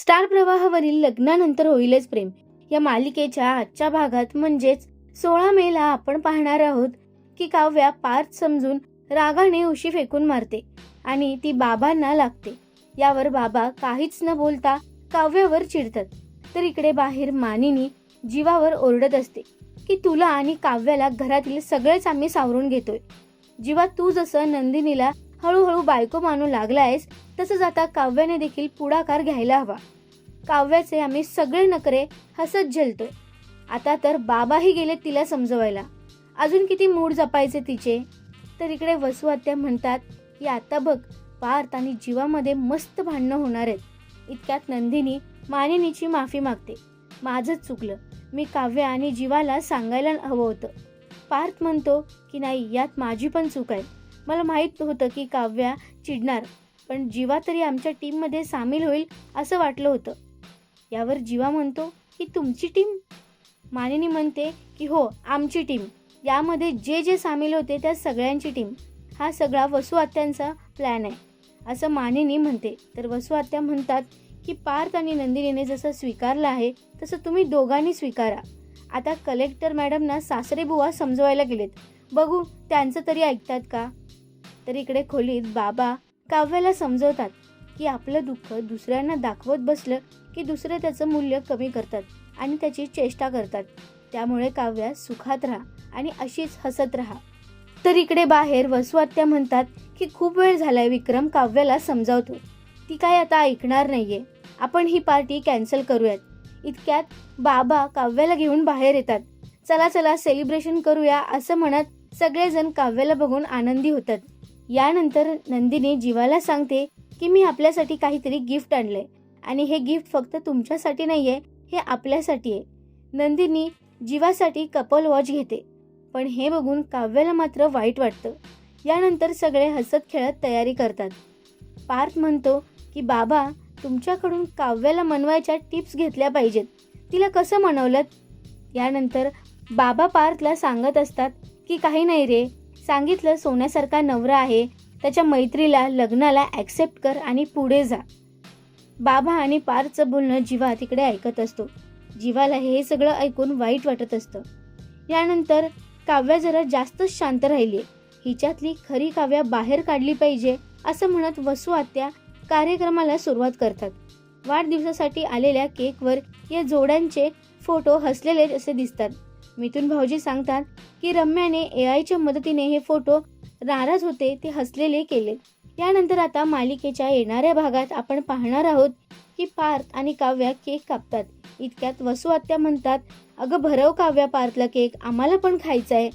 Star प्रवाहावरील लग्नानंतर होईलच प्रेम. या मालिकेच्या आजच्या भागात म्हणजेच सोळा मेला आपण पाहणार आहोत की काव्या पार्थ समजून रागाने उशी फेकून मारते आणि ती बाबांना लागते. यावर बाबा काहीच न बोलता काव्यावर चिडतात. तर इकडे बाहेर मानिनी जीवावर ओरडत असते की तुला आणि काव्याला घरातील सगळेच आम्ही सावरून घेतोय. जीवा तू जसं नंदिनीला हळूहळू बायको मानू लागलायस तसंच आता काव्याने देखील पुढाकार घ्यायला हवा. काव्याचे आम्ही सगळे नकरे हसत झेलतोय. आता तर बाबाही गेले तिला समजवायला. अजून किती मूड जपायचे तिचे? तर इकडे वसुआत्या म्हणतात की आता बघ पार्थ आणि जीवामध्ये मस्त भांडणं होणार आहेत. इतक्यात नंदिनी मानिनीची माफी मागते. माझंच चुकलं. मी काव्य आणि जीवाला सांगायला हवं होतं. पार्थ म्हणतो की नाही यात माझी पण चूक आहे. मला माहीत होतं की काव्या चिडणार पण जीवा तरी आमच्या टीममध्ये सामील होईल असं वाटलं होतं. यावर जीवा म्हणतो की तुमची टीम? मानिनी म्हणते की हो आमची टीम. यामध्ये जे जे सामील होते त्या सगळ्यांची टीम. हा सगळा वसुआत्यांचा प्लॅन आहे असं मानिनी म्हणते. तर वसुआत्या म्हणतात की पार्थ आणि नंदिनीने जसं स्वीकारलं आहे तसं तुम्ही दोघांनी स्वीकारा. आता कलेक्टर मॅडमना सासरे बुवा समजवायला गेलेत. बघू त्यांचं तरी ऐकतात का? तर इकडे खोलीत बाबा काव्याला समजवतात की आपलं दुःख दुसऱ्यांना दाखवत बसलं की दुसरे त्याचं मूल्य कमी करतात आणि त्याची चेष्टा करतात. त्यामुळे काव्या सुखात राहा आणि अशीच हसत राहा. तर इकडे बाहेर वसुआत्या म्हणतात की खूप वेळ झालाय विक्रम काव्याला समजावतो. ती काय आता ऐकणार नाहीये. आपण ही पार्टी कॅन्सल करूयात. इतक्यात बाबा काव्याला घेऊन बाहेर येतात. चला चला सेलिब्रेशन करूया असं म्हणत सगळेजण काव्याला बघून आनंदी होतात. यानंतर नंदिनी जीवाला सांगते की मी आपल्यासाठी काहीतरी गिफ्ट आणलंय. आणि हे गिफ्ट फक्त तुमच्यासाठी नाहीये हे आपल्यासाठी आहे. नंदिनी जीवासाठी कपल वॉच घेते. पण हे बघून काव्याला मात्र वाईट वाटतं. यानंतर सगळे हसत खेळत तयारी करतात. पार्थ म्हणतो की बाबा तुमच्याकडून काव्याला मनवायच्या टिप्स घेतल्या पाहिजेत. तिला कसं मनवलं यानंतर बाबा पार्थला सांगत असतात की काही नाही रे सांगितलं सोन्यासारखा नवरा आहे. त्याच्या मैत्रीला लग्नाला ॲक्सेप्ट कर आणि पुढे जा. बाबा आणि पारचं बोलणं जीवा तिकडे ऐकत असतो. जीवाला हे सगळं ऐकून वाईट वाटत असतं. यानंतर काव्या जरा जास्तच शांत राहिली हिच्यातली खरी काव्या बाहेर काढली पाहिजे असं म्हणत वसू आत्या कार्यक्रमाला सुरुवात करतात. वाढदिवसासाठी आलेल्या केकवर या जोड्यांचे फोटो हसलेले असे दिसतात. मिथुन भाऊजी सांगतात की रम्याने ए आयच्या मदतीने हे फोटो नाराज होते ते हसलेले केले. त्यानंतर आता मालिकेच्या येणाऱ्या भागात आपण पाहणार आहोत की पार्थ आणि काव्या केक कापतात. इतक्यात वसू आत्या म्हणतात अगं भरव काव्या पार्थला केक आम्हाला पण खायचा आहे